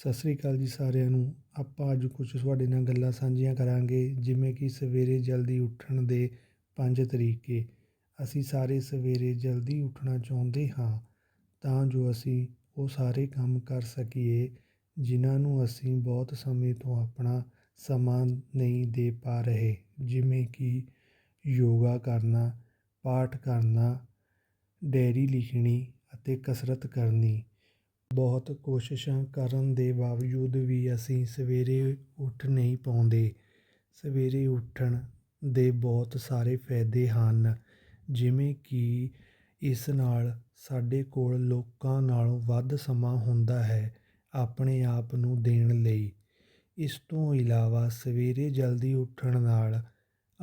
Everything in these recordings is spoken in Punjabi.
ਸਤਿ ਸ੍ਰੀ ਅਕਾਲ ਜੀ ਸਾਰਿਆਂ ਨੂੰ। ਆਪਾਂ ਅੱਜ ਕੁਝ ਤੁਹਾਡੇ ਨਾਲ ਗੱਲਾਂ ਸਾਂਝੀਆਂ ਕਰਾਂਗੇ, ਜਿਵੇਂ ਕਿ ਸਵੇਰੇ ਜਲਦੀ ਉੱਠਣ ਦੇ ਪੰਜ ਤਰੀਕੇ। ਅਸੀਂ ਸਾਰੇ ਸਵੇਰੇ ਜਲਦੀ ਉੱਠਣਾ ਚਾਹੁੰਦੇ ਹਾਂ, ਤਾਂ ਜੋ ਅਸੀਂ ਉਹ ਸਾਰੇ ਕੰਮ ਕਰ ਸਕੀਏ, ਜਿਨ੍ਹਾਂ ਨੂੰ ਅਸੀਂ ਬਹੁਤ ਸਮੇਂ ਤੋਂ ਆਪਣਾ ਸਮਾਂ ਨਹੀਂ ਦੇ ਪਾ ਰਹੇ। ਜਿਵੇਂ ਕਿ ਯੋਗਾ ਕਰਨਾ, ਪਾਠ ਕਰਨਾ, ਡਾਇਰੀ ਲਿਖਣੀ ਅਤੇ ਕਸਰਤ ਕਰਨੀ। ਬਹੁਤ ਕੋਸ਼ਿਸ਼ਾਂ ਕਰਨ ਦੇ ਬਾਵਜੂਦ ਵੀ ਅਸੀਂ ਸਵੇਰੇ ਉੱਠ ਨਹੀਂ ਪਾਉਂਦੇ। ਸਵੇਰੇ ਉੱਠਣ ਦੇ ਬਹੁਤ ਸਾਰੇ ਫਾਇਦੇ ਹਨ, ਜਿਵੇਂ ਕਿ ਇਸ ਨਾਲ ਸਾਡੇ ਕੋਲ ਲੋਕਾਂ ਨਾਲੋਂ ਵੱਧ ਸਮਾਂ ਹੁੰਦਾ ਹੈ ਆਪਣੇ ਆਪ ਨੂੰ ਦੇਣ ਲਈ। ਇਸ ਤੋਂ ਇਲਾਵਾ ਸਵੇਰੇ ਜਲਦੀ ਉੱਠਣ ਨਾਲ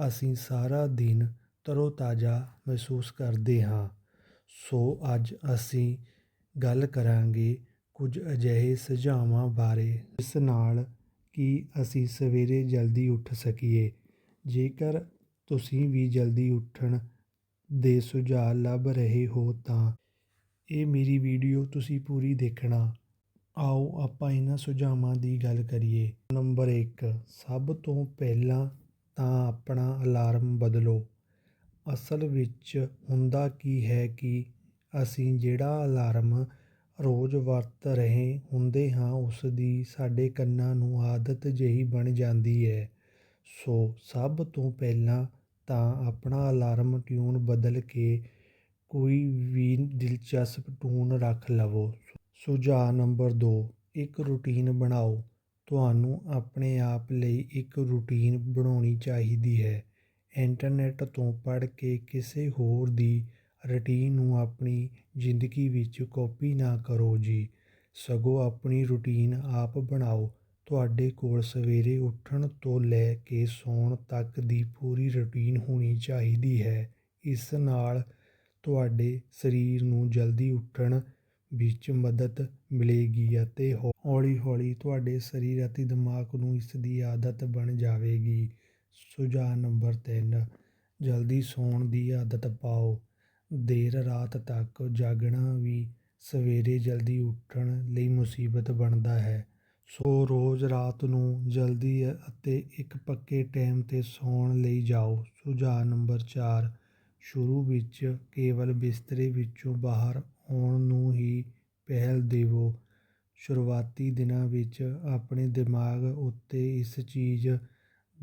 ਅਸੀਂ ਸਾਰਾ ਦਿਨ ਤਰੋਤਾਜ਼ਾ ਮਹਿਸੂਸ ਕਰਦੇ ਹਾਂ। ਸੋ ਅੱਜ ਅਸੀਂ ਗੱਲ ਕਰਾਂਗੇ ਕੁਝ ਅਜਿਹੇ ਸੁਝਾਵਾਂ ਬਾਰੇ, ਜਿਸ ਨਾਲ ਕਿ ਅਸੀਂ ਸਵੇਰੇ ਜਲਦੀ ਉੱਠ ਸਕੀਏ। ਜੇਕਰ ਤੁਸੀਂ ਵੀ ਜਲਦੀ ਉੱਠਣ ਦੇ ਸੁਝਾਅ ਲੱਭ ਰਹੇ ਹੋ ਤਾਂ ਇਹ ਮੇਰੀ ਵੀਡੀਓ ਤੁਸੀਂ ਪੂਰੀ ਦੇਖਣਾ। ਆਓ ਆਪਾਂ ਇਹਨਾਂ ਸੁਝਾਵਾਂ ਦੀ ਗੱਲ ਕਰੀਏ। ਨੰਬਰ 1 ਸਭ ਤੋਂ ਪਹਿਲਾਂ ਤਾਂ ਆਪਣਾ ਅਲਾਰਮ ਬਦਲੋ। ਅਸਲ ਵਿੱਚ ਹੁੰਦਾ ਕੀ ਹੈ ਕਿ ਅਸੀਂ ਜਿਹੜਾ ਅਲਾਰਮ ਰੋਜ਼ ਵਰਤ ਰਹੇ ਹੁੰਦੇ ਹਾਂ, ਉਸ ਦੀ ਸਾਡੇ ਕੰਨਾਂ ਨੂੰ ਆਦਤ ਜਿਹੀ ਬਣ ਜਾਂਦੀ ਹੈ। ਸੋ ਸਭ ਤੋਂ ਪਹਿਲਾਂ ਤਾਂ ਆਪਣਾ ਅਲਾਰਮ ਟਿਊਨ ਬਦਲ ਕੇ ਕੋਈ ਵੀ ਦਿਲਚਸਪ ਟੂਨ ਰੱਖ ਲਵੋ। ਸੁਝਾਅ ਨੰਬਰ 2 ਇੱਕ ਰੁਟੀਨ ਬਣਾਓ। ਤੁਹਾਨੂੰ ਆਪਣੇ ਆਪ ਲਈ ਇੱਕ ਰੁਟੀਨ ਬਣਾਉਣੀ ਚਾਹੀਦੀ ਹੈ। ਇੰਟਰਨੈਟ ਤੋਂ ਪੜ੍ਹ ਕੇ ਕਿਸੇ ਹੋਰ ਦੀ ਰੂਟੀਨ ਨੂੰ ਆਪਣੀ ਜ਼ਿੰਦਗੀ ਵਿੱਚ ਕਾਪੀ ਨਾ ਕਰੋ ਜੀ। ਸਗੋਂ ਆਪਣੀ ਰੂਟੀਨ ਆਪ ਬਣਾਓ। ਤੁਹਾਡੇ ਕੋਲ ਸਵੇਰੇ ਉੱਠਣ ਤੋਂ ਲੈ ਕੇ ਸੌਣ ਤੱਕ ਦੀ ਪੂਰੀ ਰੂਟੀਨ ਹੋਣੀ ਚਾਹੀਦੀ ਹੈ। ਇਸ ਨਾਲ ਤੁਹਾਡੇ ਸਰੀਰ ਨੂੰ ਜਲਦੀ ਉੱਠਣ ਵਿੱਚ ਮਦਦ ਮਿਲੇਗੀ ਅਤੇ ਹੌਲੀ ਹੌਲੀ ਤੁਹਾਡੇ ਸਰੀਰ ਅਤੇ ਦਿਮਾਗ ਨੂੰ ਇਸ ਦੀ ਆਦਤ ਬਣ ਜਾਵੇਗੀ। ਸੁਝਾਅ ਨੰਬਰ ਤਿੰਨ, ਜਲਦੀ ਸੌਣ ਦੀ ਆਦਤ ਪਾਓ। ਦੇਰ ਰਾਤ ਤੱਕ ਜਾਗਣਾ ਵੀ ਸਵੇਰੇ ਜਲਦੀ ਉੱਠਣ ਲਈ ਮੁਸੀਬਤ ਬਣਦਾ ਹੈ। ਸੋ ਰੋਜ਼ ਰਾਤ ਨੂੰ ਜਲਦੀ ਅਤੇ ਇੱਕ ਪੱਕੇ ਟਾਈਮ 'ਤੇ ਸੌਣ ਲਈ ਜਾਓ। ਸੁਝਾਅ ਨੰਬਰ ਚਾਰ, ਸ਼ੁਰੂ ਵਿੱਚ ਕੇਵਲ ਬਿਸਤਰੇ ਵਿੱਚੋਂ ਬਾਹਰ ਆਉਣ ਨੂੰ ਹੀ ਪਹਿਲ ਦੇਵੋ। ਸ਼ੁਰੂਆਤੀ ਦਿਨਾਂ ਵਿੱਚ ਆਪਣੇ ਦਿਮਾਗ ਉੱਤੇ ਇਸ ਚੀਜ਼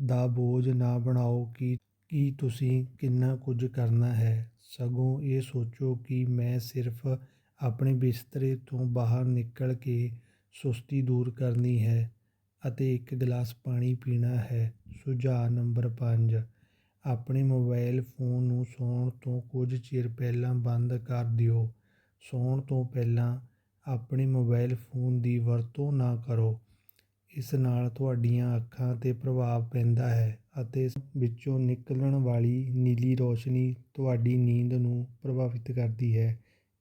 ਦਾ ਬੋਝ ਨਾ ਬਣਾਓ ਕਿ ਕੀ ਤੁਸੀਂ ਕਿੰਨਾ ਕੁਝ ਕਰਨਾ ਹੈ? ਸਗੋਂ ਇਹ ਸੋਚੋ ਕਿ ਮੈਂ ਸਿਰਫ ਆਪਣੇ ਬਿਸਤਰੇ ਤੋਂ ਬਾਹਰ ਨਿਕਲ ਕੇ ਸੁਸਤੀ ਦੂਰ ਕਰਨੀ ਹੈ ਅਤੇ ਇੱਕ ਗਲਾਸ ਪਾਣੀ ਪੀਣਾ ਹੈ। ਸੁਝਾਅ ਨੰਬਰ ਪੰਜ, ਆਪਣੇ ਮੋਬਾਈਲ ਫੋਨ ਨੂੰ ਸੌਣ ਤੋਂ ਕੁਝ ਚਿਰ ਪਹਿਲਾਂ ਬੰਦ ਕਰ ਦਿਓ। ਸੌਣ ਤੋਂ ਪਹਿਲਾਂ ਆਪਣੇ ਮੋਬਾਈਲ ਫੋਨ ਦੀ ਵਰਤੋਂ ਨਾ ਕਰੋ। ਇਸ ਨਾਲ ਤੁਹਾਡੀਆਂ ਅੱਖਾਂ 'ਤੇ ਪ੍ਰਭਾਵ ਪੈਂਦਾ ਹੈ ਅਤੇ ਵਿੱਚੋਂ ਨਿਕਲਣ ਵਾਲੀ ਨੀਲੀ ਰੌਸ਼ਨੀ ਤੁਹਾਡੀ ਨੀਂਦ ਨੂੰ ਪ੍ਰਭਾਵਿਤ ਕਰਦੀ ਹੈ।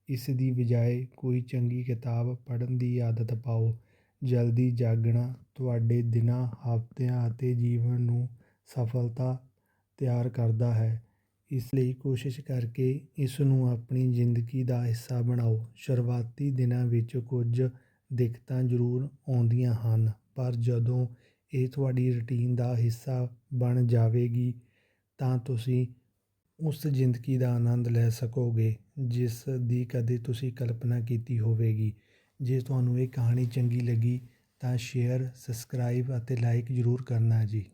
ਇਸ ਦੀ ਬਜਾਏ ਕੋਈ ਚੰਗੀ ਕਿਤਾਬ ਪੜ੍ਹਨ ਦੀ ਆਦਤ ਪਾਓ। ਜਲਦੀ ਜਾਗਣਾ ਤੁਹਾਡੇ ਦਿਨਾਂ, ਹਫ਼ਤਿਆਂ ਅਤੇ ਜੀਵਨ ਨੂੰ ਸਫਲਤਾ ਤਿਆਰ ਕਰਦਾ ਹੈ। ਇਸ ਲਈ ਕੋਸ਼ਿਸ਼ ਕਰਕੇ ਇਸ ਨੂੰ ਆਪਣੀ ਜ਼ਿੰਦਗੀ ਦਾ ਹਿੱਸਾ ਬਣਾਓ। ਸ਼ੁਰੂਆਤੀ ਦਿਨਾਂ ਵਿੱਚ ਕੁਝ ਦਿੱਕਤਾਂ ਜ਼ਰੂਰ ਆਉਂਦੀਆਂ ਹਨ। ਪਰ ਜਦੋਂ ਇਹ ਤੁਹਾਡੀ ਰੁਟੀਨ ਦਾ ਹਿੱਸਾ ਬਣ ਜਾਵੇਗੀ, ਤਾਂ ਤੁਸੀਂ ਉਸ ਜ਼ਿੰਦਗੀ ਦਾ ਆਨੰਦ ਲੈ ਸਕੋਗੇ, ਜਿਸ ਦੀ ਕਦੇ ਤੁਸੀਂ ਕਲਪਨਾ ਕੀਤੀ ਹੋਵੇਗੀ। ਜੇ ਤੁਹਾਨੂੰ ਇਹ ਕਹਾਣੀ ਚੰਗੀ ਲੱਗੀ, ਤਾਂ ਸ਼ੇਅਰ ਸਬਸਕ੍ਰਾਈਬ ਅਤੇ ਲਾਈਕ ਜ਼ਰੂਰ ਕਰਨਾ ਜੀ।